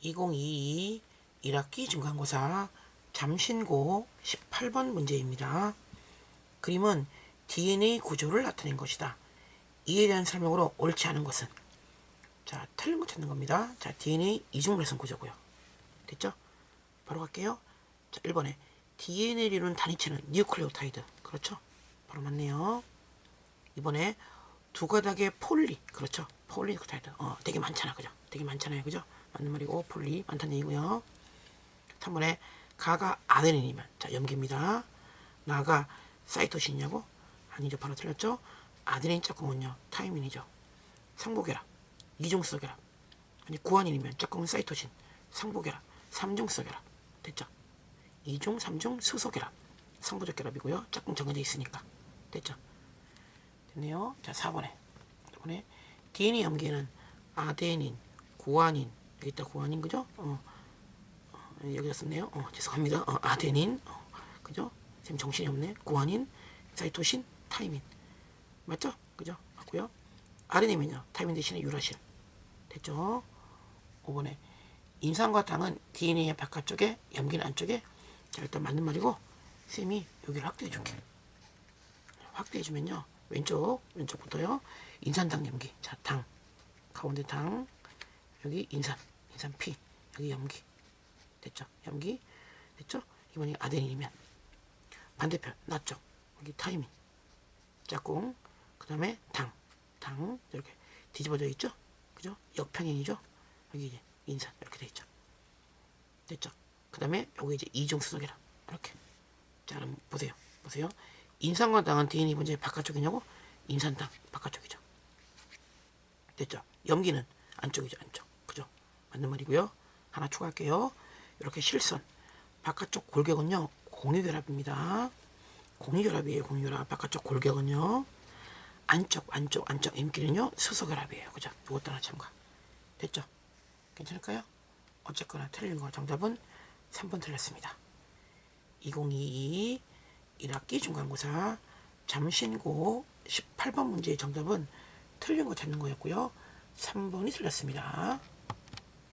2022 1학기 중간고사 잠신고 18번 문제입니다. 그림은 DNA 구조를 나타낸 것이다. 이에 대한 설명으로 옳지 않은 것은 자 틀린 거 찾는 겁니다. 자 DNA 이중물성 구조고요. 됐죠? 바로 갈게요. 자 1번에 DNA를 이루는 단위체는 뉴클레오타이드 그렇죠? 바로 맞네요. 이번에 두 가닥의 폴리 그렇죠? 폴리뉴클레오타이드 어 되게 많잖아 그죠? 되게 많잖아요 그죠? 맞는 말이고 폴리 많다는 얘기고요. 3번에 가가 아데닌이면 자 염기입니다. 나가 사이토신이냐고? 아니죠. 바로 틀렸죠. 아데닌 짝꿍은요. 타이민이죠. 상보결합. 이중수소 결합. 아니 구안인이면 짝꿍은 사이토신. 상보결합. 삼중수소 결합. 됐죠. 이중, 삼중, 수소 결합. 상보적 결합이고요. 짝꿍 정해져 있으니까. 됐죠. 됐네요. 자 4번에 4번에 DNA 염기에는 아데닌, 구안인 여기 있다 구안인 그죠? 어. 여기다 썼네요. 어, 죄송합니다. 어, 아데닌, 어, 그죠? 지금 정신이 없네. 구안인, 사이토신, 타이민. 맞죠? 그죠? 맞고요. 아르닌은요. 타이민 대신에 유라실. 됐죠? 5번에 인산과 당은 DNA의 바깥쪽에, 염기는 안쪽에. 자, 일단 맞는 말이고, 쌤이 여기를 확대해 줄게. 확대해 주면요. 왼쪽, 왼쪽부터요. 인산당 염기. 자, 당. 가운데 당. 여기 인산. 인산 P. 여기 염기. 됐죠? 염기 됐죠? 이번이 아데닌이면 반대편 낮죠? 여기 타이밍 짝꿍 그 다음에 당, 당 이렇게 뒤집어져 있죠? 그죠? 역평행이죠? 여기 이제 인산 이렇게 돼 있죠? 됐죠? 그 다음에 여기 이제 이중 수소계라 이렇게 자 그럼 보세요 보세요 인산과 당은 DNA 분자의 바깥쪽이냐고? 인산당 바깥쪽이죠 됐죠? 염기는 안쪽이죠 안쪽 그죠? 맞는 말이고요 하나 추가할게요 이렇게 실선 바깥쪽 골격은요 공유결합입니다. 공유결합이에요. 공유결합 바깥쪽 골격은요 안쪽 안쪽 안쪽 임기는요 수소결합이에요. 그죠? 이것도 하나 참가. 됐죠? 괜찮을까요? 어쨌거나 틀린 거 정답은 3번 틀렸습니다. 2022 1학기 중간고사 잠신고 18번 문제의 정답은 틀린 거 찾는 거였고요. 3번이 틀렸습니다.